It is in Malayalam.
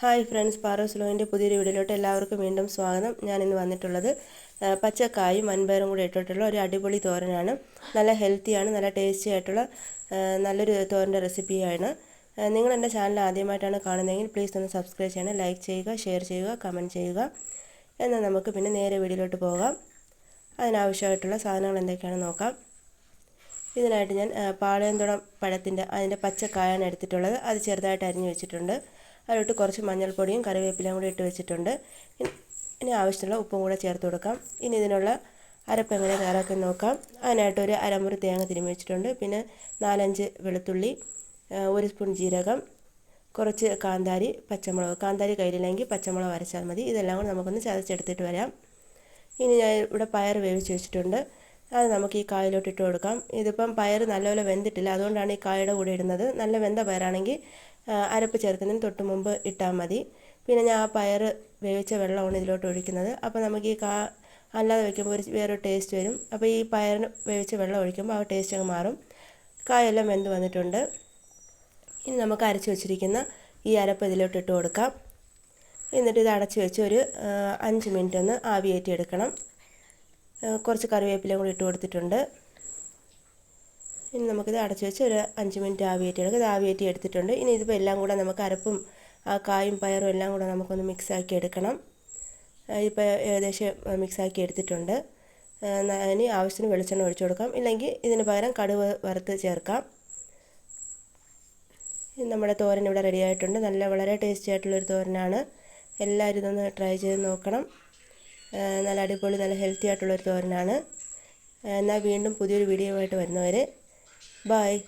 ഹായ് ഫ്രണ്ട്സ് പാറോസ് ലോയിന്റെ പുതിയൊരു വീഡിയോയിലോട്ട് എല്ലാവർക്കും വീണ്ടും സ്വാഗതം. ഞാൻ ഇന്ന് വന്നിട്ടുള്ളത് പച്ചക്കായും മൺപയറും കൂടി ഇട്ടിട്ടുള്ള ഒരു അടിപൊളി തോരനാണ്. നല്ല ഹെൽത്തിയാണ് നല്ല ടേസ്റ്റി ആയിട്ടുള്ള നല്ലൊരു തോരന്റെ റെസിപ്പിയാണ് നിങ്ങൾ എന്റെ ചാനൽ ആദ്യമായിട്ടാണ് കാണുന്നതെങ്കിൽ പ്ലീസ് ഒന്ന് സബ്സ്ക്രൈബ് ചെയ്യണം ലൈക്ക് ചെയ്യുക ഷെയർ ചെയ്യുക കമന്റ് ചെയ്യുക. എന്നാൽ നമുക്ക് പിന്നെ നേരെ വീഡിയോയിലോട്ട് പോകാം. അതിനാവശ്യമായിട്ടുള്ള സാധനങ്ങൾ എന്തൊക്കെയാണെന്ന് നോക്കാം. ഇതിനായിട്ട് ഞാൻ പാളയംതുടം പഴത്തിന്റെ അതിന്റെ പച്ചക്കായാണ് എടുത്തിട്ടുള്ളത്. അത് ചെറുതായിട്ട് അരിഞ്ഞു വെച്ചിട്ടുണ്ട്. അതിലോട്ട് കുറച്ച് മഞ്ഞൾപ്പൊടിയും കറിവേപ്പിലയും കൂടി ഇട്ട് വെച്ചിട്ടുണ്ട്. ഇനി- ആവശ്യമുള്ള ഉപ്പും കൂടെ ചേർത്ത് കൊടുക്കാം. ഇനി ഇതിനുള്ള അരപ്പ് എങ്ങനെ തയ്യാറാക്കി നോക്കാം. അതിനായിട്ട് ഒരു അരമുറി തേങ്ങ തിരുമ്മി വെച്ചിട്ടുണ്ട്. പിന്നെ നാലഞ്ച് വെളുത്തുള്ളി ഒരു സ്പൂൺ ജീരകം കുറച്ച് കാന്താരി പച്ചമുളക്. കാന്താരി കയ്യിലില്ലെങ്കിൽ പച്ചമുളക് അരച്ചാൽ മതി. ഇതെല്ലാം കൂടി നമുക്കൊന്ന് ചതച്ചെടുത്തിട്ട് വരാം. ഇനി ഞാൻ ഇവിടെ പയർ വേവിച്ച് വെച്ചിട്ടുണ്ട്. അത് നമുക്ക് ഈ കായലോട്ട് ഇട്ട് കൊടുക്കാം. ഇതിപ്പം പയർ നല്ലപോലെ വെന്തിട്ടില്ല. അതുകൊണ്ടാണ് ഈ കായയുടെ കൂടെ ഇടുന്നത്. നല്ല വെന്ത പയറാണെങ്കിൽ അരപ്പ് ചേർക്കുന്നതിന് തൊട്ട് മുമ്പ് ഇട്ടാൽ മതി. പിന്നെ ഞാൻ ആ പയർ വേവിച്ച വെള്ളമാണ് ഇതിലോട്ട് ഒഴിക്കുന്നത്. അപ്പോൾ നമുക്ക് ഈ കാ അല്ലാതെ വയ്ക്കുമ്പോൾ ഒരു വേറൊരു ടേസ്റ്റ് വരും. അപ്പോൾ ഈ പയറിന് വേവിച്ച വെള്ളം ഒഴിക്കുമ്പോൾ ആ ടേസ്റ്റ് അങ്ങ് മാറും. കായെല്ലാം വെന്ത് വന്നിട്ടുണ്ട്. ഇനി നമുക്ക് അരച്ച് വെച്ചിരിക്കുന്ന ഈ അരപ്പ് ഇതിലോട്ട് ഇട്ട് കൊടുക്കാം. എന്നിട്ട് ഇത് അടച്ച് വെച്ച് ഒരു അഞ്ച് മിനിറ്റ് ഒന്ന് ആവിയേറ്റി എടുക്കണം കുറച്ച് കറിവേപ്പിലയും കൂടി ഇട്ട് കൊടുത്തിട്ടുണ്ട്. ഇനി നമുക്കിത് അടച്ചു വെച്ച് ഒരു അഞ്ച് മിനിറ്റ് ആവിയേറ്റി എടുക്കാം. ഇത് ആവിയേറ്റി എടുത്തിട്ടുണ്ട്. ഇനി ഇതിപ്പോൾ എല്ലാം കൂടെ നമുക്ക് അരപ്പും ആ കായും പയറും എല്ലാം കൂടെ നമുക്കൊന്ന് മിക്സാക്കി എടുക്കണം. ഇപ്പോൾ ഏകദേശം മിക്സാക്കി എടുത്തിട്ടുണ്ട്. ഇനി ആവശ്യത്തിന് വെളിച്ചെണ്ണ ഒഴിച്ചു കൊടുക്കാം. ഇല്ലെങ്കിൽ ഇതിന് പകരം കടുവ് വറുത്ത് ചേർക്കാം. നമ്മുടെ തോരൻ ഇവിടെ റെഡി ആയിട്ടുണ്ട്. നല്ല വളരെ ടേസ്റ്റി ആയിട്ടുള്ളൊരു തോരനാണ്. എല്ലാവരും ഇതൊന്ന് ട്രൈ ചെയ്ത് നോക്കണം. നല്ല അടിപൊളി നല്ല ഹെൽത്തി ആയിട്ടുള്ളൊരു തോരനാണ്. എന്നാൽ വീണ്ടും പുതിയൊരു വീഡിയോ ആയിട്ട് വരുന്നവരെ Bye.